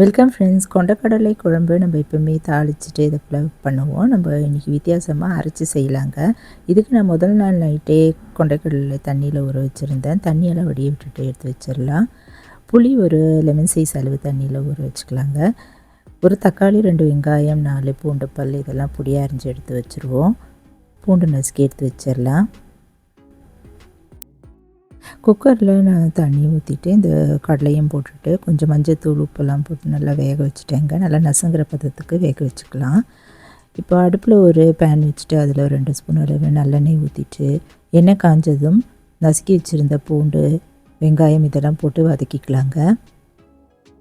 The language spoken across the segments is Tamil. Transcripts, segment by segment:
வெல்கம் ஃப்ரெண்ட்ஸ் கொண்டக்கடலை குழம்பு நம்ம எப்பவுமே தாளிச்சிட்டு இதை ஃப்ளவ் பண்ணுவோம். நம்ம இன்றைக்கி வித்தியாசமாக அரைச்சி செய்யலாங்க. இதுக்கு நான் முதல் நாள் நைட்டே கொண்டக்கடலை தண்ணியில் ஊற வச்சுருந்தேன். தண்ணியெல்லாம் வடிய விட்டுட்டு எடுத்து வச்சிடலாம். புளி ஒரு லெமன் சைஸ் அளவு தண்ணியில் ஊற வச்சுக்கலாங்க. ஒரு தக்காளி ரெண்டு வெங்காயம் நாலு பூண்டு பல் இதெல்லாம் பொடியாக அரிஞ்சு எடுத்து வச்சுருவோம். பூண்டு நசுக்கி எடுத்து வச்சிடலாம். குக்கரில் நான் தண்ணி ஊற்றிட்டு இந்த கடலையும் போட்டுட்டு கொஞ்சம் மஞ்சள் தூள் உப்பெல்லாம் போட்டு நல்லா வேக வச்சுட்டேங்க. நல்லா நசுங்கிற பதத்துக்கு வேக வச்சுக்கலாம். இப்போ அடுப்பில் ஒரு பேன் வச்சுட்டு அதில் ரெண்டு ஸ்பூன் அளவு நல்லெண்ணெய் ஊற்றிட்டு எண்ணெய் காஞ்சதும் நசுக்கி வச்சுருந்த பூண்டு வெங்காயம் இதெல்லாம் போட்டு வதக்கிக்கலாங்க.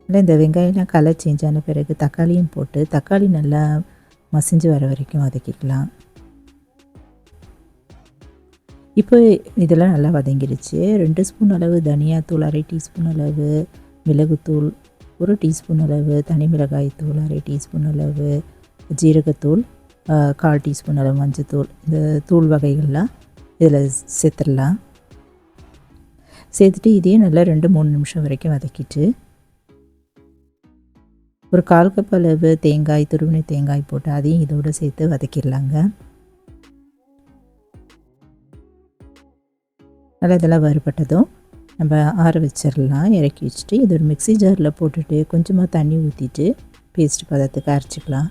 இல்லை இந்த வெங்காயம்லாம் கலர் சேஞ்ச் ஆன பிறகு தக்காளியும் போட்டு தக்காளி நல்லா மசிஞ்சு வர வரைக்கும் வதக்கிக்கலாம். இப்போ இதெல்லாம் நல்லா வதங்கிடுச்சு ரெண்டு ஸ்பூன் அளவு தனியாத்தூள் அரை டீஸ்பூன் அளவு மிளகுத்தூள் ஒரு டீஸ்பூன் அளவு தனி மிளகாய் தூள் அரை டீஸ்பூன் அளவு ஜீரகத்தூள் கால் டீஸ்பூன் அளவு மஞ்சத்தூள். இந்த தூள் வகைகள்லாம் இதில் சேர்த்துடலாம். சேர்த்துட்டு இதையும் நல்லா ரெண்டு மூணு நிமிஷம் வரைக்கும் வதக்கிட்டு ஒரு கால் கப் அளவு தேங்காய் துருவினை தேங்காய் போட்டு அதையும் இதோடு சேர்த்து வதக்கிடலாங்க. நல்லா இதெல்லாம் வறுபட்டதும் நம்ம ஆற வச்சிடலாம் இறக்கி வச்சுட்டு இது ஒரு மிக்சி ஜாரில் போட்டுட்டு கொஞ்சமாக தண்ணி ஊற்றிட்டு பேஸ்ட் பதத்துக்கு அரைச்சிக்கலாம்.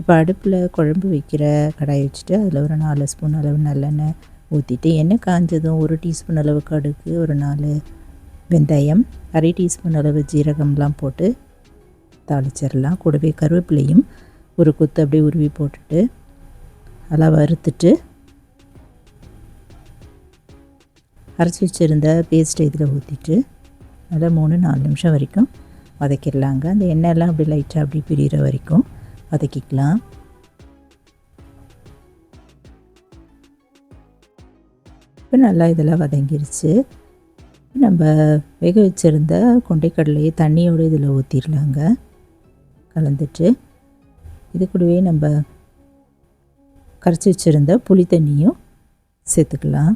இப்போ அடுப்பில் குழம்பு வைக்கிற கடாய் வச்சுட்டு அதில் ஒரு நாலு ஸ்பூன் அளவு நல்லெண்ணெய் ஊற்றிட்டு எண்ணெய் காஞ்சதும் ஒரு டீஸ்பூன் அளவு கடுகு ஒரு நாலு வெந்தயம் அரை டீஸ்பூன் அளவு ஜீரகம்லாம் போட்டு தாளிச்சிடலாம் கூடவே கருவேப்பிலையும் ஒரு குத்து அப்படியே உருவி போட்டுட்டு அதெல்லாம் வறுத்துட்டு அரைச்சி வச்சுருந்த பேஸ்ட்டை இதில் ஊற்றிட்டு நல்லா மூணு நாலு நிமிஷம் வரைக்கும் வதக்கிடலாங்க. அந்த எண்ணெயெல்லாம் அப்படி லைட்டாக அப்படி பிரிகிற வரைக்கும் வதக்கிக்கலாம். இப்போ நல்லா இதெல்லாம் வதங்கிருச்சு. நம்ம வேக வச்சுருந்த கொண்டைக்கடலையை தண்ணியோடு இதில் ஊற்றிடலாங்க கலந்துட்டு இது கூடவே நம்ம கரைச்சி வச்சுருந்த புளி தண்ணியும் சேர்த்துக்கலாம்.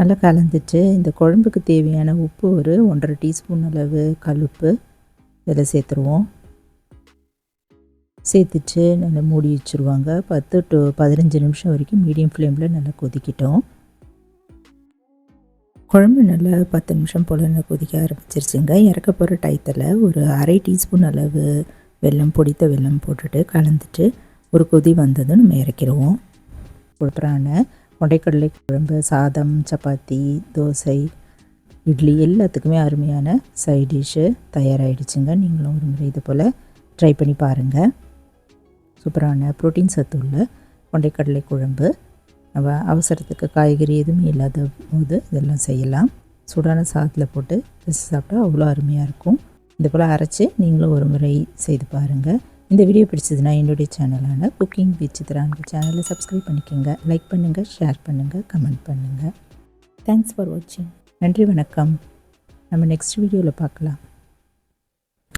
நல்லா கலந்துட்டு இந்த குழம்புக்கு தேவையான உப்பு ஒரு ஒன்றரை டீஸ்பூன் அளவு கழுப்பு இதில் சேர்த்துருவோம். சேர்த்துட்டு நல்லா மூடி வச்சுருவாங்க. பத்து டு பதினஞ்சு நிமிஷம் வரைக்கும் மீடியம் ஃப்ளேமில் நல்லா கொதிக்கிட்டோம். குழம்பு நல்லா பத்து நிமிஷம் போல் நல்லா கொதிக்க ஆரம்பிச்சிருச்சுங்க. இறக்க போகிற டயத்தில் ஒரு அரை டீஸ்பூன் அளவு வெல்லம் பொடித்த வெல்லம் போட்டுட்டு கலந்துட்டு ஒரு கொதி வந்ததும் நம்ம இறக்கிடுவோம் கொடுக்குறான கொண்டைக்கடலை குழம்பு சாதம் சப்பாத்தி தோசை இட்லி எல்லாத்துக்குமே அருமையான சைட் டிஷ்ஷு தயாராகிடுச்சுங்க நீங்களும் ஒரு முறை இது போல் ட்ரை பண்ணி பாருங்கள் சூப்பரான ப்ரோட்டீன் சத்து உள்ள கொண்டைக்கடலை குழம்பு. நம்ம அவசரத்துக்கு காய்கறி எதுவுமே இல்லாத போது இதெல்லாம் செய்யலாம். சூடான சாதத்தில் போட்டு வச்சு சாப்பிட்டா அவ்வளோ அருமையாக இருக்கும். இது போல் அரைச்சி நீங்களும் ஒரு முறை செய்து பாருங்கள் இந்த வீடியோ பிடிச்சதுன்னா என்னுடைய சேனலான குக்கிங் வித் சித்ரான்கு சேனலை சப்ஸ்கிரைப் பண்ணிக்கோங்க. லைக் பண்ணுங்கள் ஷேர் பண்ணுங்கள் கமெண்ட் பண்ணுங்கள் தேங்க்ஸ் ஃபார் வாட்சிங் நன்றி வணக்கம். நம்ம நெக்ஸ்ட் வீடியோவில் பார்க்கலாம்.